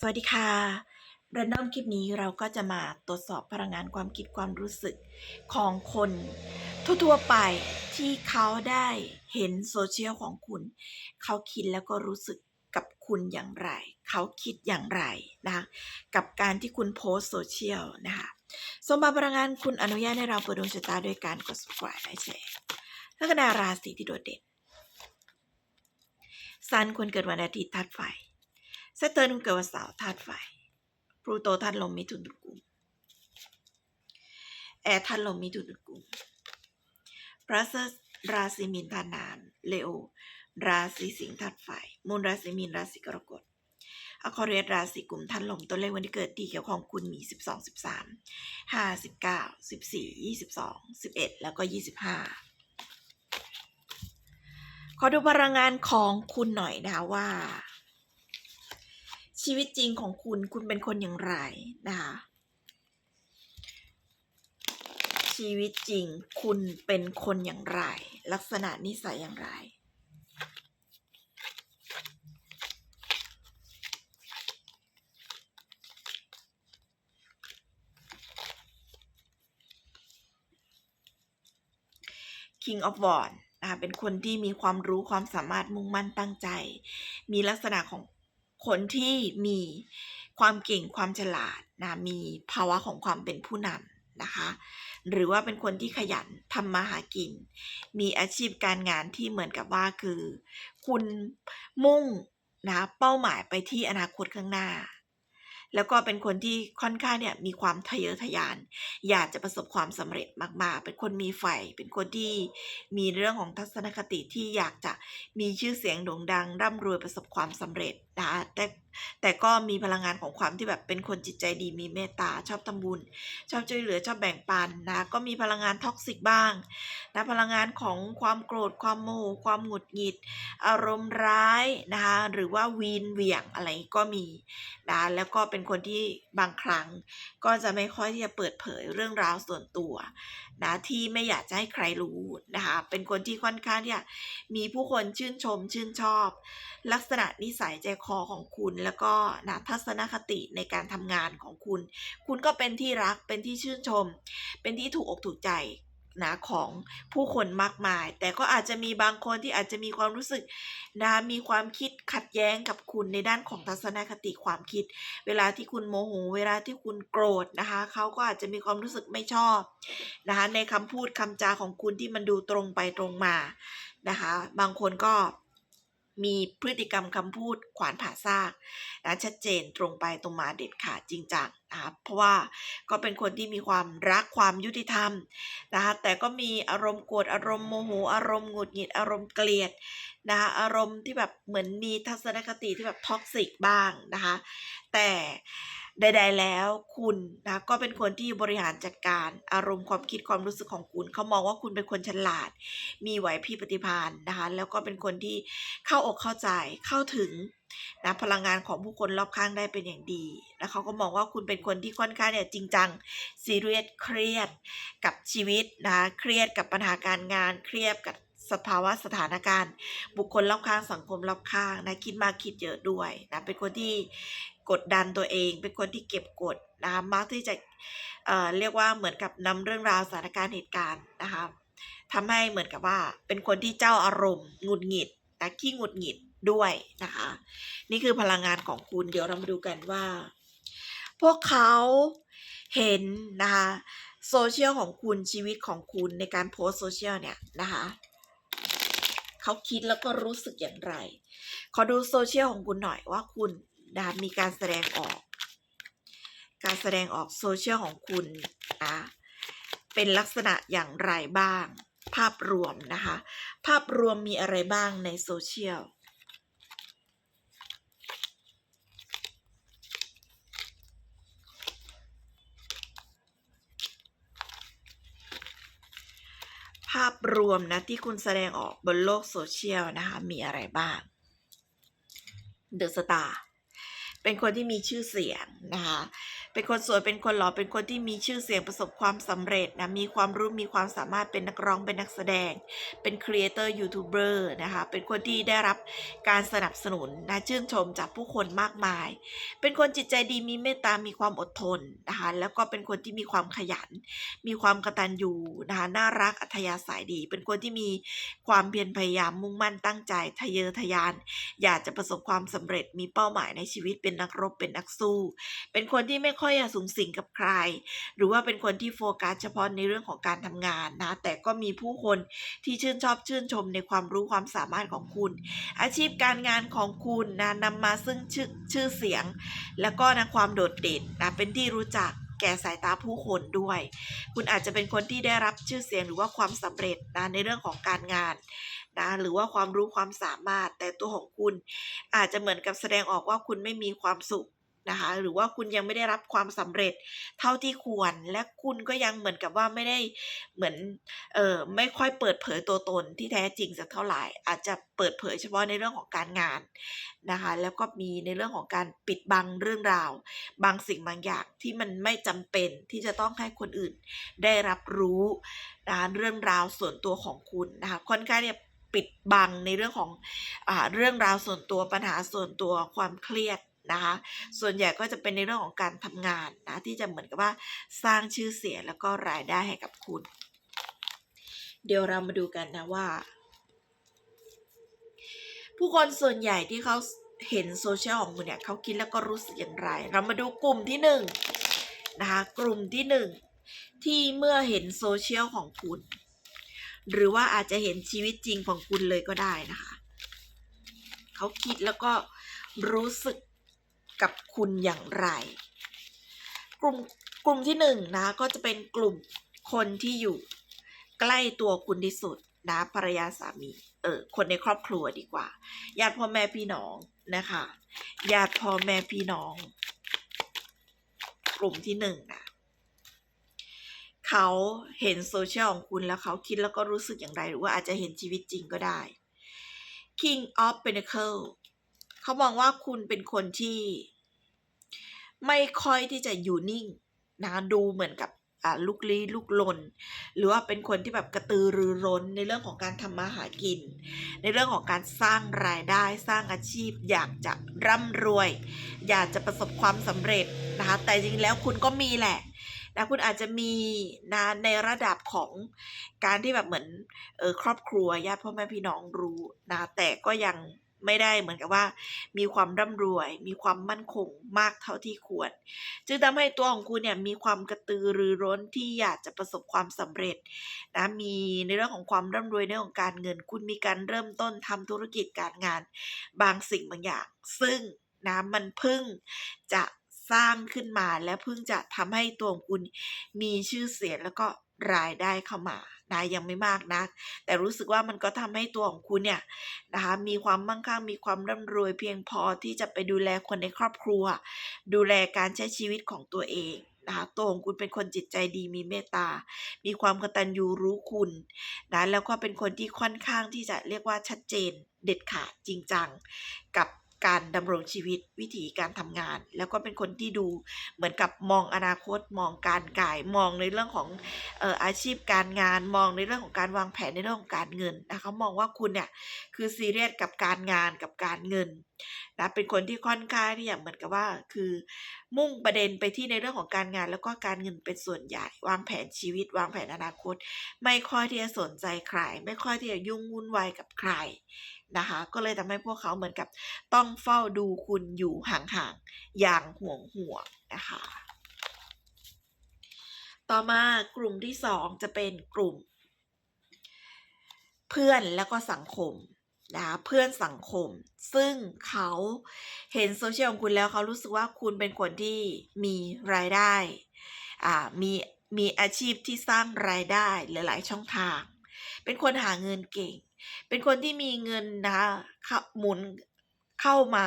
สวัสดีค่ะเรนดอมคลิปนี้เราก็จะมาตรวจสอบพลังงานความคิดความรู้สึกของคนทั่วๆไปที่เขาได้เห็นโซเชียลของคุณ เขาคิดแล้วก็รู้สึกกับคุณอย่างไร เขาคิดอย่างไรนะกับการที่คุณโพสโซเชียลนะคะสมบัติพลังงานคุณอนุญาตให้เราเปิดดวงชะตาด้วยการกด subscribe และแชร์ลัคนาราศีที่โดดเด่นซันคนเกิดวันอาทิตย์ธาตุไฟ เซตเตอร์นเกิดวันเสาร์ธาตุไฟพลูโตธาตุลมมิถุนตุลกุมแอร์ธาตุลมมิถุนตุลกุมพระเซสราศีมีนธาตุน้ำเลโอ ราศีสิงห์ธาตุไฟมูลราศีมีนราศีกรกฎอคอเรียสราศีกุมธาตุลมตัวเลขวันที่เกิดที่เกี่ยวของคุณมี 12 13 5 19 14 22 11 แล้วก็ 25 ขอดูพลังงานของคุณหน่อยนะว่า ชีวิตจริงของคุณคุณเป็นคนอย่างไรนะคะชีวิตจริงคุณเป็นคนอย่างไร ลักษณะนิสัยอย่างไร King of w a n d นะคะเป็นคนที่มีความรู้ความสามารถมุ่งมั่นตั้งใจ มีลักษณะของ คนที่มีความเก่งความฉลาดนะมีภาวะของความเป็นผู้นำนะคะหรือว่าเป็นคนที่ขยันทำมาหากิน มีอาชีพการงานที่เหมือนกับว่าคือ คุณมุ่งนะเป้าหมายไปที่อนาคตข้างหน้า แล้วก็เป็นคนที่ค่อนข้างเนี่ยมีความทะเยอทะยาน อยากจะประสบความสำเร็จมาก ๆ เป็นคนมีไฟเป็นคนที่มีเรื่องของทัศนคติที่อยากจะมีชื่อเสียงโด่งดังร่ำรวยประสบความสำเร็จนะคะแต่ แต่ก็มีพลังงานของความที่แบบเป็นคนจิตใจดีมีเมตตาชอบทำบุญ ชอบช่วยเหลือชอบแบ่งปันนะก็มีพลังงานท็อกซิกบ้างนะพลังงานของความโกรธความโมโหความหงุดหงิด อารมณ์ร้ายนะคะหรือว่าวีนเหวี่ยงอะไรก็มีนะแล้วก็เป็นคนที่ บางครั้งก็จะไม่ค่อยที่จะเปิดเผยเรื่องราวส่วนตัวนะที่ไม่อยากจะให้ใครรู้นะคะเป็นคนที่ค่อนข้างที่จะมีผู้คนชื่นชมชื่นชอบ ลักษณะนิสัยใจคอของคุณ แล้วก็นะทัศนคติในการทำงานของคุณ คุณก็เป็นที่รักเป็นที่ชื่นชม เป็นที่ถูกอกถูกใจ นะของผู้คนมากมาย แต่ก็อาจจะมีบางคนที่อาจจะมีความรู้สึกนะมีความคิดขัดแย้งกับคุณในด้านของทัศนคติความคิด เวลาที่คุณโมโหเวลาที่คุณโกรธนะคะเขาก็อาจจะมีความรู้สึกไม่ชอบนะคะในคำพูดคำจาของคุณที่มันดูตรงไปตรงมานะคะ บางคนก็ มีพฤติกรรมคำพูดขวานผ่าซากนะชัดเจนตรงไปตรงมาเด็ดขาดจริงจังนะคะเพราะว่าก็เป็นคนที่มีความรักความยุติธรรมนะคะแต่ก็มีอารมณ์โกรธอารมณ์โมโหอารมณ์หงุดหงิดอารมณ์เกลียดนะคะอารมณ์ที่แบบเหมือนมีทัศนคติที่แบบท็อกซิกบ้างนะคะแต่ ใด ๆ แล้วคุณนะก็เป็นคนที่บริหารจัดการอารมณ์ความคิดความรู้สึกของคุณ เขามองว่าคุณเป็นคนฉลาด มีไหวพริบปฏิภาณนะคะแล้วก็เป็นคนที่เข้าอกเข้าใจเข้าถึงนะพลังงานของผู้คนรอบข้างได้เป็นอย่างดีแล้วเขาก็มองว่าคุณเป็นคนที่ค่อนข้างเนี่ยจริงจังซีเรียสเครียดกับชีวิตนะเครียดกับปัญหาการงานเครียดกับสภาวะสถานการณ์ บุคคลรอบข้างสังคมรอบข้างนะคิดมากคิดเยอะด้วยนะเป็นคนที่ กดดันตัวเอง เป็นคนที่เก็บกดนะคะมักที่จะเอ่อเรียกว่าเหมือนกับนำเรื่องราวสถานการณ์เหตุการณ์นะคะทำให้เหมือนกับว่าเป็นคนที่เจ้าอารมณ์หงุดหงิดนะขี้หงุดหงิดด้วยนะคะ นี่คือพลังงานของคุณเดี๋ยวเรามาดูกันว่า พวกเขาเห็นนะคะโซเชียลของคุณชีวิตของคุณในการโพสโซเชียลเนี่ยนะคะเขาคิดแล้วก็รู้สึกอย่างไร ขอดูโซเชียลของคุณหน่อยว่าคุณ นะมีการแสดงออก การแสดงออกโซเชียลของคุณนะเป็นลักษณะอย่างไรบ้าง ภาพรวมนะคะ ภาพรวมมีอะไรบ้างในโซเชียลภาพรวมนะที่คุณแสดงออกบนโลกโซเชียลนะคะ มีอะไรบ้าง เดอะสตาร์ เปเป็นคนที่มีชื่อเสียงนะคะ เป็นคนสวยเป็นคนหล่อเป็นคนที่มีชื่อเสียงประสบความสำเร็จนะมีความรู้มีความสามารถเป็นนักร้องเป็นนักแสดง เป็นครีเอเตอร์ยูทูบเบอร์นะคะเป็นคนที่ได้รับการสนับสนุนนะชื่นชมจากผู้คนมากมาย เป็นคนจิตใจดีมีเมตตามีความอดทนนะคะแล้วก็เป็นคนที่มีความขยัน มีความกตัญญูนะคะน่ารักอัธยาศัยดี เป็นคนที่มีความเพียรพยายามมุ่งมั่นตั้งใจทะเยอทะยาน อยากจะประสบความสำเร็จมีเป้าหมายในชีวิตเป็นนักรบเป็นนักสู้ เป็นคนที่ไม่ค่อยอยอสูงสิงกับใคร หรือว่าเป็นคนที่โฟกัสเฉพาะในเรื่องของการทำงานนะ แต่ก็มีผู้คนที่ชื่นชอบชื่นชมในความรู้ความสามารถของคุณ อาชีพการงานของคุณนะนำมาซึ่งชื่อชื่อเสียง แล้วก็นะความโดดเด่นนะเป็นที่รู้จักแก่สายตาผู้คนด้วย คุณอาจจะเป็นคนที่ได้รับชื่อเสียงหรือว่าความสำเร็จนะในเรื่องของการงานนะหรือว่าความรู้ความสามารถแต่ตัวของคุณ อาจจะเหมือนกับแสดงออกว่าคุณไม่มีความสุข นะคะหรือว่าคุณยังไม่ได้รับความสำเร็จเท่าที่ควร และคุณก็ยังเหมือนกับว่าไม่ได้เหมือนเอ่อไม่ค่อยเปิดเผยตัวตนที่แท้จริงสักเท่าไหร่ อาจจะเปิดเผยเฉพาะในเรื่องของการงานนะคะแล้วก็มีในเรื่องของการปิดบังเรื่องราว บางสิ่งบางอย่างที่มันไม่จำเป็นที่จะต้องให้คนอื่นได้รับรู้นะคะเรื่องราวส่วนตัวของคุณนะคะค่อนข้างเนี่ยปิดบังในเรื่องของอเรื่องราวส่วนตัวปัญหาส่วนตัวความเครียด นะคะ ส่วนใหญ่ก็จะเป็นในเรื่องของการทำงานนะที่จะเหมือนกับว่าสร้างชื่อเสียงแล้วก็รายได้ให้กับคุณ เดี๋ยวเรามาดูกันนะว่า ผู้คนส่วนใหญ่ที่เขาเห็นโซเชียลของคุณเนี่ยเขาคิดแล้วก็รู้สึกอย่างไร เรามาดูกลุ่มที่หนึ่งนะคะกลุ่มที่หนึ่งที่เมื่อเห็นโซเชียลของคุณ หรือว่าอาจจะเห็นชีวิตจริงของคุณเลยก็ได้นะคะ เขาคิดแล้วก็รู้สึก กับคุณอย่างไร กลุ่มกลุ่มที่หนึ่งนะก็จะเป็นกลุ่มคนที่อยู่ใกล้ตัวคุณที่สุดนะภรรยาสามีเออคนในครอบครัวดีกว่าญาติพ่อแม่พี่น้องนะคะญาติพ่อแม่พี่น้อง กลุ่มที่หนึ่งนะเขาเห็นโซเชียลของคุณแล้วเขาคิดแล้วก็รู้สึกอย่างไร หรือว่าอาจจะเห็นชีวิตจริงก็ได้ King of Pentacle เขามองว่าคุณเป็นคนที่ไม่ค่อยที่จะอยู่นิ่งนะดูเหมือนกับลุกลี้ลุกลน หรือว่าเป็นคนที่แบบกระตือรือร้นในเรื่องของการทำมาหากิน ในเรื่องของการสร้างรายได้สร้างอาชีพ อยากจะร่ำรวย อยากจะประสบความสำเร็จนะคะแต่จริงแล้วคุณก็มีแหละนะคุณอาจจะมีนะในระดับของการที่แบบเหมือนออครอบครัวญาติพ่อแม่พี่น้องรู้นะแต่ก็ยัง ไม่ได้เหมือนกับว่า มีความร่ำรวย มีความมั่นคงมากเท่าที่ควร จึงทำให้ตัวของคุณเนี่ยมีความกระตือรือร้นที่อยากจะประสบความสำเร็จนะมีในเรื่องของความร่ำรวยในเรื่องของการเงิน คุณมีการเริ่มต้นทำธุรกิจการงาน บางสิ่งบางอย่าง ซึ่งนะมันพิ่งจะสร้างขึ้นมาและเพิ่งจะทำให้ตัวของคุณมีชื่อเสียงแล้วก็ รายได้เข้ามานะยังไม่มากนะแต่รู้สึกว่ามันก็ทำให้ตัวของคุณเนี่ยนะคะมีความมั่งคั่งมีความร่ำรวยเพียงพอที่จะไปดูแลคนในครอบครัว ดูแลการใช้ชีวิตของตัวเองนะคะตัวของคุณเป็นคนจิตใจดีมีเมตตา มีความกตัญญูรู้คุณนะแล้วก็เป็นคนที่ค่อนข้างที่จะเรียกว่าชัดเจนเด็ดขาดจริงจังกับ การดำรงชีวิตวิถีการทำงาน แล้วก็เป็นคนที่ดูเหมือนกับมองอนาคตมองการกายมองในเรื่องของอออาชีพการงานมองในเรื่องของการวางแผนในเรื่องของการเงินนะคะมองว่าคุณเนี่ยคือซีเรียสกับการงานกับการเงินนะเป็นคนที่ค่อนข้างที่อย่างเหมือนกับว่าคือมุ่งประเด็นไปที่ในเรื่องของการงาน แล้วก็การเงินเป็นส่วนใหญ่ วางแผนชีวิต วางแผนอนาคต ไม่ค่อยที่จะสนใจใคร ไม่ค่อยที่จะยุ่งวุ่นวายกับใคร นะคะ ก็เลยทำให้พวกเขาเหมือนกับต้องเฝ้าดูคุณอยู่ห่างๆ อย่างห่วงห่วงนะคะ ต่อมากลุ่มที่สองจะเป็นกลุ่ม เพื่อนแล้วก็สังคมนะคะเพื่อนสังคม ซึ่งเขาเห็นโซเชียลของคุณแล้วเขารู้สึกว่าคุณเป็นคนที่มีรายได้อ่ามีมีอาชีพที่สร้างรายได้หลาย ๆ ช่องทาง เป็นคนหาเงินเก่ง เป็นคนที่มีเงินนะคะหมุนเข้ามา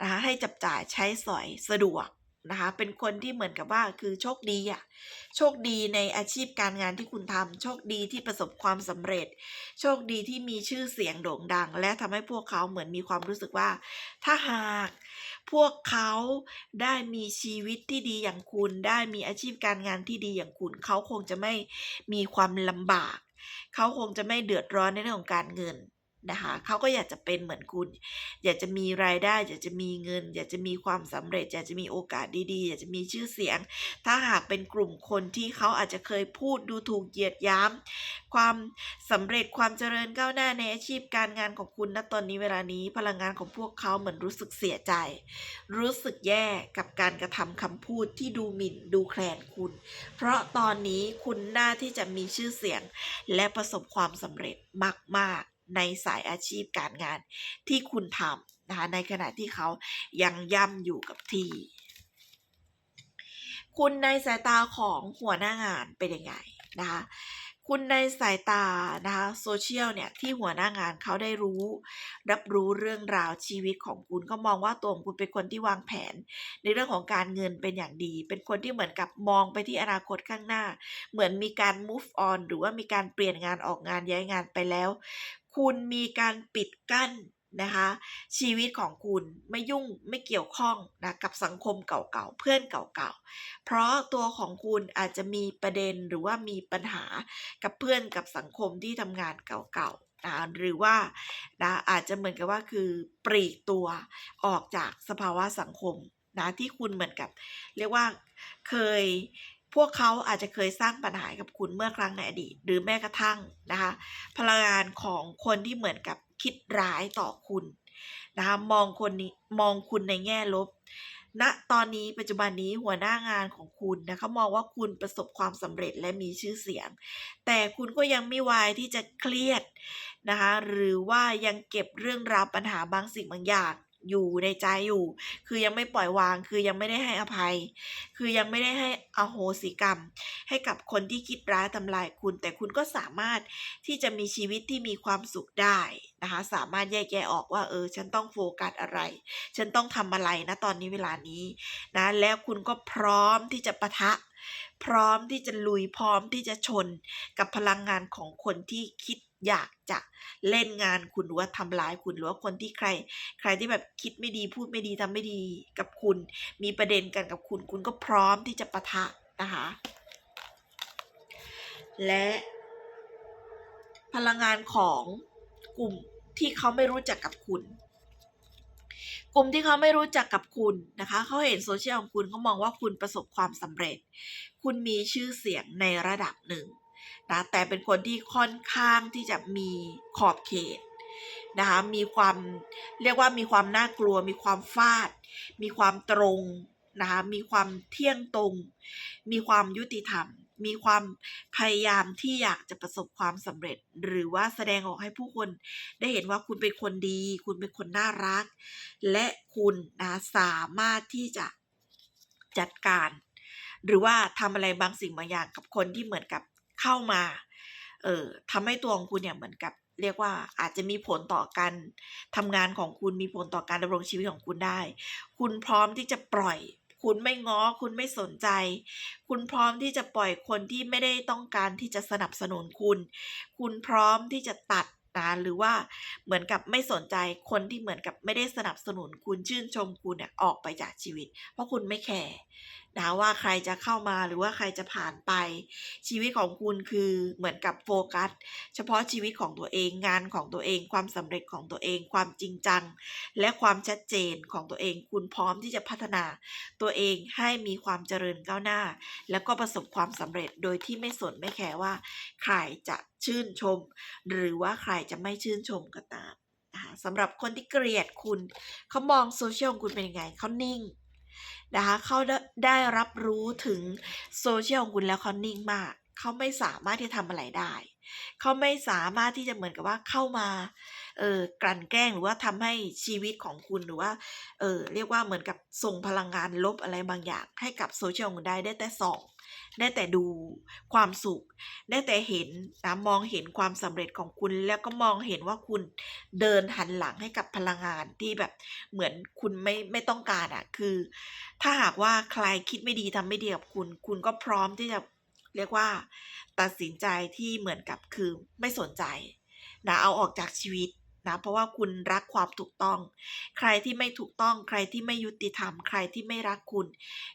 นะคะให้จับจ่ายใช้สอยสะดวกนะคะเป็นคนที่เหมือนกับว่าคือโชคดีอะโชคดีในอาชีพการงานที่คุณทำโชคดีที่ประสบความสำเร็จ โชคดีที่มีชื่อเสียงโด่งดัง และทำให้พวกเขาเหมือนมีความรู้สึกว่า ถ้าหากพวกเขาได้มีชีวิตที่ดีอย่างคุณ ได้มีอาชีพการงานที่ดีอย่างคุณ เขาคงจะไม่มีความลำบาก เขาคงจะไม่เดือดร้อนในเรื่องของการเงิน นะคะเขาก็อยากจะเป็นเหมือนคุณ อยากจะมีรายได้ อยากจะมีเงิน อยากจะมีความสำเร็จ อยากจะมีโอกาสดีๆ อยากจะมีชื่อเสียง ถ้าหากเป็นกลุ่มคนที่เขาอาจจะเคยพูดดูถูกเหยียดยามความสำเร็จความเจริญก้าวหน้าในอาชีพการงานของคุณณตอนนี้เวลานี้พลังงานของพวกเขาเหมือนรู้สึกเสียใจ รู้สึกแย่กับการกระทำคำพูดที่ดูหมิ่นดูแคลนคุณ เพราะตอนนี้คุณน่าที่จะมีชื่อเสียง และประสบความสำเร็จมากๆ ในสายอาชีพการงานที่คุณทำนะคะในขณะที่เขายังย่ำอยู่กับที่ คุณในสายตาของหัวหน้างานเป็นยังไงนะคะคุณในสายตานะคะโซเชียลเนี่ยที่หัวหน้างานเขาได้รู้ รับรู้เรื่องราวชีวิตของคุณก็มองว่าตัวของคุณเป็นคนที่วางแผน ในเรื่องของการเงินเป็นอย่างดี เป็นคนที่เหมือนกับมองไปที่อนาคตข้างหน้า เหมือนมีการ move on หรือว่ามีการเปลี่ยนงานออกงานย้ายงานไปแล้ว คุณมีการปิดกั้นนะคะชีวิตของคุณไม่ยุ่งไม่เกี่ยวข้องนะกับสังคมเก่าๆเพื่อนเก่าๆ เพราะตัวของคุณอาจจะมีประเด็นหรือว่ามีปัญหากับเพื่อนกับสังคมที่ทำงานเก่าๆนะหรือว่านะอาจจะเหมือนกับว่าคือปลีกตัวออกจากสภาวะสังคมนะที่คุณเหมือนกับ เรียกว่าเคย พวกเขาอาจจะเคยสร้างปัญหากับคุณเมื่อครั้งในอดีต หรือแม้กระทั่งนะคะพลังงานของคนที่เหมือนกับคิดร้ายต่อคุณนะคะมองคนนี้มองคุณในแง่ลบณตอนนี้ปัจจุบันนี้หัวหน้างานของคุณนะคะมองว่าคุณประสบความสำเร็จและมีชื่อเสียง แต่คุณก็ยังไม่วายที่จะเครียดนะคะหรือว่ายังเก็บเรื่องราวปัญหาบางสิ่งบางอย่าง อยู่ในใจอยู่ คือยังไม่ปล่อยวาง คือยังไม่ได้ให้อภัย คือยังไม่ได้ให้อโหสิกรรม ให้กับคนที่คิดร้ายทำลายคุณ แต่คุณก็สามารถที่จะมีชีวิตที่มีความสุขได้นะคะ สามารถแยกแยะออกว่า เออ ฉันต้องโฟกัสอะไร ฉันต้องทำอะไรนะตอนนี้เวลานี้นะ แล้วคุณก็พร้อมที่จะปะทะ พร้อมที่จะลุยพร้อมที่จะชนกับพลังงานของคนที่คิด อยากจะเล่นงานคุณหรือว่าทำร้ายคุณหรือว่าคนที่ใคร ใครที่แบบคิดไม่ดีพูดไม่ดีทำไม่ดีกับคุณ มีประเด็นกันกับคุณ คุณก็พร้อมที่จะปะทะนะคะ และพลังงานของกลุ่มที่เขาไม่รู้จักกับคุณ กลุ่มที่เขาไม่รู้จักกับคุณนะคะ เขาเห็นโซเชียลของคุณเขามองว่าคุณประสบความสำเร็จ คุณมีชื่อเสียงในระดับหนึ่ง นะแต่เป็นคนที่ค่อนข้างที่จะมีขอบเขตนะคะมีความเรียกว่ามีความน่ากลัว มีความฟาด มีความตรงนะคะมีความเที่ยงตรง มีความยุติธรรม มีความพยายามที่อยากจะประสบความสำเร็จ หรือว่าแสดงออกให้ผู้คนได้เห็นว่าคุณเป็นคนดี คุณเป็นคนน่ารัก และคุณนะสามารถที่จะจัดการ หรือว่าทำอะไรบางสิ่งบางอย่างกับคนที่เหมือนกับ เข้ามาเอ่อทำให้ตัวของคุณเนี่ยเหมือนกับเรียกว่าอาจจะมีผลต่อการทำงานของคุณมีผลต่อการดำรงชีวิตของคุณได้ คุณพร้อมที่จะปล่อย คุณไม่ง้อ คุณไม่สนใจ คุณพร้อมที่จะปล่อยคนที่ไม่ได้ต้องการที่จะสนับสนุนคุณ คุณพร้อมที่จะตัดนะหรือว่าเหมือนกับไม่สนใจคนที่เหมือนกับไม่ได้สนับสนุนคุณชื่นชมคุณเนี่ยออกไปจากชีวิต เพราะคุณไม่แคร์นะว่าใครจะเข้ามาหรือว่าใครจะผ่านไป ชีวิตของคุณคือเหมือนกับโฟกัส เฉพาะชีวิตของตัวเองงานของตัวเอง ความสำเร็จของตัวเอง ความจริงจัง และความชัดเจนของตัวเอง คุณพร้อมที่จะพัฒนา ตัวเองให้มีความเจริญก้าวหน้า แล้วก็ประสบความสำเร็จโดยที่ไม่สนไม่แคร์ว่า ใครจะชื่นชม หรือว่าใครจะไม่ชื่นชมก็ตามนะคะสำหรับคนที่เกลียดคุณ เขามองโซเชียลของคุณเป็นยังไง เขานิ่ง นะคะเขาได้รับรู้ถึงโซเชียลของคุณแล้วเขานิ่งมาก เขาไม่สามารถที่จะทำอะไรได้ เขาไม่สามารถที่จะเหมือนกับว่าเข้ามาเออกลั่นแกล้งหรือว่าทำให้ชีวิตของคุณหรือว่าเออเรียกว่าเหมือนกับส่งพลังงานลบอะไรบางอย่าง ให้กับโซเชียลของคุณได้ได้แต่ส่องได้แต่ดูความสุข ได้แต่เห็นนะมองเห็นความสำเร็จของคุณ แล้วก็มองเห็นว่าคุณเดินหันหลังให้กับพลังงานที่แบบเหมือนคุณไม่ไม่ต้องการอะ่ะคือ ถ้าหากว่าใครคิดไม่ดีทำไม่ดีกับคุณ คุณก็พร้อมที่จะ เรียกว่า ตัดสินใจที่เหมือนกับคือไม่สนใจนะเอาออกจากชีวิตนะเพราะว่าคุณรักความถูกต้อง ใครที่ไม่ถูกต้อง ใครที่ไม่ยุติธรรม ใครที่ไม่รักคุณ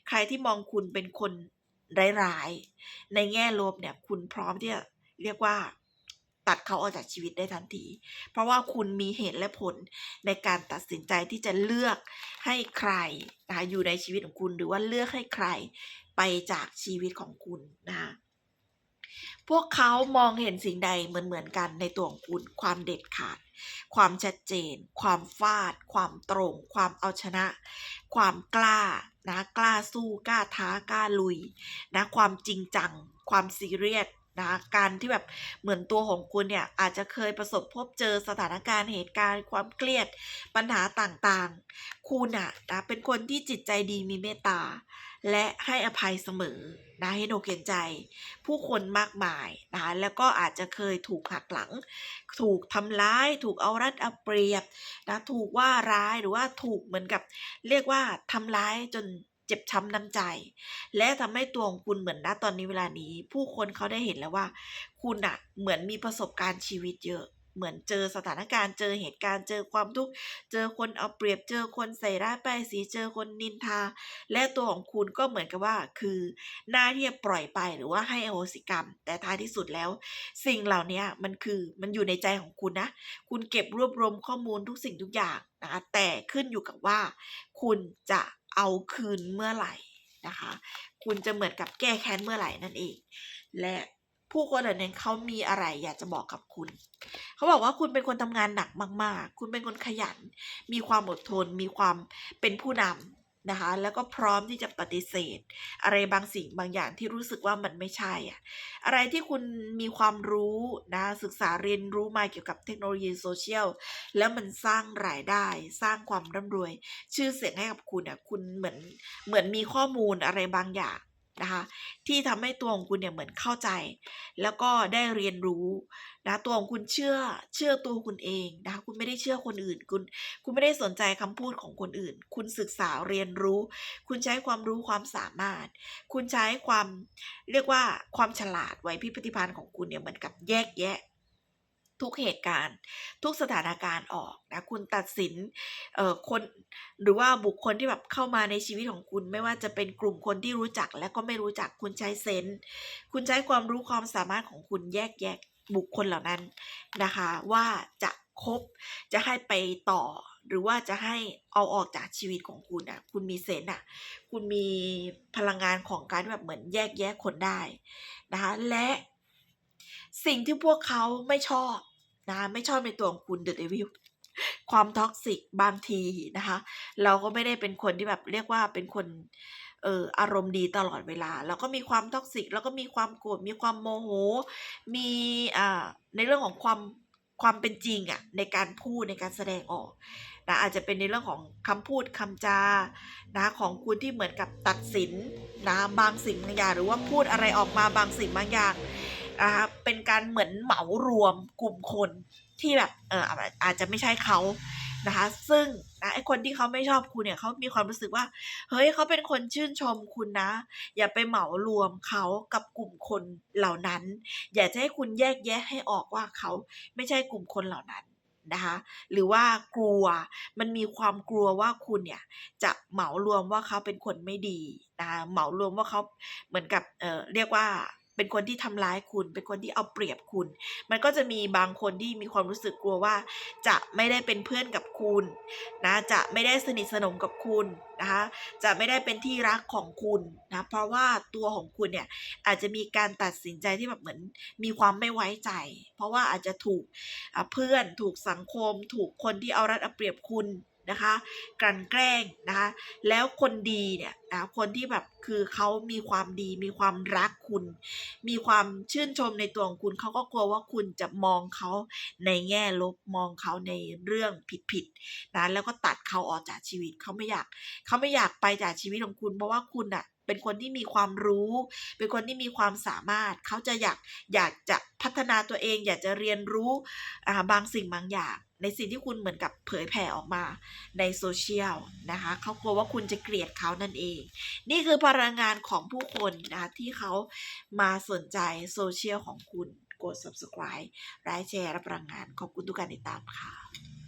ใครที่มองคุณเป็นคนร้ายๆในแง่ลบเนี่ยคุณพร้อมที่จะเรียกว่าตัดเขาออกจากชีวิตได้ทันที เพราะว่าคุณมีเหตุและผลในการตัดสินใจที่จะเลือกให้ใครนะคะอยู่ในชีวิตของคุณ หรือว่าเลือกให้ใคร ไปจากชีวิตของคุณนะคะพวกเขามองเห็นสิ่งใดเหมือนเหมือนๆกันในตัวของคุณ ความเด็ดขาด ความชัดเจน ความฟาด ความตรง ความเอาชนะ ความกล้านะกล้าสู้กล้าท้ากล้าลุยนะความจริงจัง ความซีเรียส นะการที่แบบเหมือนตัวของคุณเนี่ยอาจจะเคยประสบพบเจอสถานการณ์เหตุการณ์ความเครียดปัญหาต่างๆ คุณอะนะเป็นคนที่จิตใจดีมีเมตตา และให้อภัยเสมอนะให้โนเห็นใจ ผู้คนมากมายนะคะแล้วก็อาจจะเคยถูกหักหลัง ถูกทำร้าย ถูกเอารัดเอาเปรียบนะถูกว่าร้ายหรือว่าถูกเหมือนกับ เรียกว่าทำร้ายจน เจ็บช้ำน้ำใจ และทำให้ตัวของคุณเหมือนณตอนนี้เวลานี้ ผู้คนเขาได้เห็นแล้วว่า คุณอะเหมือนมีประสบการณ์ชีวิตเยอะ เหมือนเจอสถานการณ์เจอเหตุการณ์เจอความทุกข์เจอคนเอาเปรียบเจอคนใส่ร้ายป้ายสีเจอคนนินทา และตัวของคุณก็เหมือนกับว่า คือหน้าที่จะปล่อยไปหรือว่าให้อโหสิกรรม แต่ท้ายที่สุดแล้ว สิ่งเหล่านี้มันคือมันอยู่ในใจของคุณนะ คุณเก็บรวบรวมข้อมูลทุกสิ่งทุกอย่างนะคะแต่ขึ้นอยู่กับว่า คุณจะ เอาคืนเมื่อไหร่นะคะ คุณจะเหมือนกับแก้แค้นเมื่อไหร่นั่นเอง และผู้คนเหล่านั้นเขามีอะไรอยากจะบอกกับคุณ เขาบอกว่าคุณเป็นคนทำงานหนักมาก ๆ คุณเป็นคนขยัน มีความอดทน มีความเป็นผู้นำ นะคะแล้วก็พร้อมที่จะปฏิเสธ อะไรบางสิ่งบางอย่างที่รู้สึกว่ามันไม่ใช่อะอะไรที่คุณมีความรู้นะศึกษาเรียนรู้มาเกี่ยวกับเทคโนโลยีโซเชียลแล้วมันสร้างรายได้ สร้างความร่ำรวย ชื่อเสียงให้กับคุณอะคุณเหมือนเหมือนมีข้อมูลอะไรบางอย่าง นะคะที่ทำให้ตัวของคุณเนี่ยเหมือนเข้าใจ แล้วก็ได้เรียนรู้นะตัวของคุณเชื่อเชื่อตัวคุณเองนะคะคุณไม่ได้เชื่อคนอื่น คุณคุณไม่ได้สนใจคำพูดของคนอื่น คุณศึกษาเรียนรู้ คุณใช้ความรู้ความสามารถ คุณใช้ความเรียกว่าความฉลาดไว้พิพิธภัณฑ์ของคุณเนี่ยเหมือนกับแยกแยะ ทุกเหตุการณ์ ทุกสถานการณ์ออกนะคุณตัดสินเอ่อคนหรือว่าบุคคลที่แบบเข้ามาในชีวิตของคุณ ไม่ว่าจะเป็นกลุ่มคนที่รู้จักและก็ไม่รู้จักคุณใช้เซนส์คุณใช้ความรู้ความสามารถของคุณแยกแยะบุคคลเหล่านั้นนะคะ ว่าจะคบจะให้ไปต่อ หรือว่าจะให้เอาออกจากชีวิตของคุณอะคุณมีเซนส์อะ คุณมีพลังงานของการแบบเหมือนแยกแยะคนได้นะคะและ สิ่งที่พวกเขาไม่ชอบนะไม่ชอบในตัวของคุณเดอะเดวิลความท็อกซิกบางทีนะคะ เราก็ไม่ได้เป็นคนที่แบบเรียกว่าเป็นคนเอ่ออารมณ์ดีตลอดเวลาเราก็มีความท็อกซิก แล้วก็มีความโกรธมีความโมโห มีอ่าในเรื่องของความความเป็นจริงอะในการพูดในการแสดงออกนะอาจจะเป็นในเรื่องของคำพูดคำจานะของคุณที่เหมือนกับตัดสินนะบางสิ่งบางอย่างหรือว่าพูดอะไรออกมาบางสิ่งบางอย่าง นะคะเป็นการเหมือนเหมารวมกลุ่มคนที่แบบเอออาจจะไม่ใช่เขานะคะ ซึ่งนะไอคนที่เขาไม่ชอบคุณเนี่ยเขามีความรู้สึกว่า เฮ้ยเขาเป็นคนชื่นชมคุณนะ อย่าไปเหมารวมเขากับกลุ่มคนเหล่านั้น อยากจะให้คุณแยกแยะให้ออกว่าเขาไม่ใช่กลุ่มคนเหล่านั้นนะคะหรือว่ากลัวมันมีความกลัวว่าคุณเนี่ยจะเหมารวมว่าเขาเป็นคนไม่ดีนะคะเหมารวมว่าเขาเหมือนกับเออเรียกว่า เป็นคนที่ทำร้ายคุณ เป็นคนที่เอาเปรียบคุณ มันก็จะมีบางคนที่มีความรู้สึกกลัวว่า จะไม่ได้เป็นเพื่อนกับคุณนะ จะไม่ได้สนิทสนมกับคุณนะคะ จะไม่ได้เป็นที่รักของคุณนะ เพราะว่าตัวของคุณเนี่ยอาจจะมีการตัดสินใจที่แบบเหมือนมีความไม่ไว้ใจ เพราะว่าอาจจะถูกเพื่อน ถูกสังคม ถูกคนที่เอารัดเอาเปรียบคุณ นะคะกลั่นแกล้งนะคะแล้วคนดีเนี่ยนะคนที่แบบคือเขามีความดี มีความรักคุณ มีความชื่นชมในตัวของคุณเขาก็กลัวว่าคุณจะมองเขาในแง่ลบมองเขาในเรื่องผิดๆนะแล้วก็ตัดเขาออกจากชีวิตเขาไม่อยากเขาไม่อยากไปจากชีวิตของคุณ เพราะว่าคุณอะเป็นคนที่มีความรู้ เป็นคนที่มีความสามารถ เขาจะอยากอยากจะพัฒนาตัวเอง อยากจะเรียนรู้บางสิ่งบางอย่าง ในสิ่งที่คุณเหมือนกับเผยแผ่ออกมาในโซเชียลนะคะเขากลัวว่าคุณจะเกลียดเขานั่นเอง นี่คือพลังงานของผู้คนนะคะที่เขามาสนใจโซเชียลของคุณกด subscribe ไลค์แชร์รับพลังงานขอบคุณทุกการติดตามค่ะ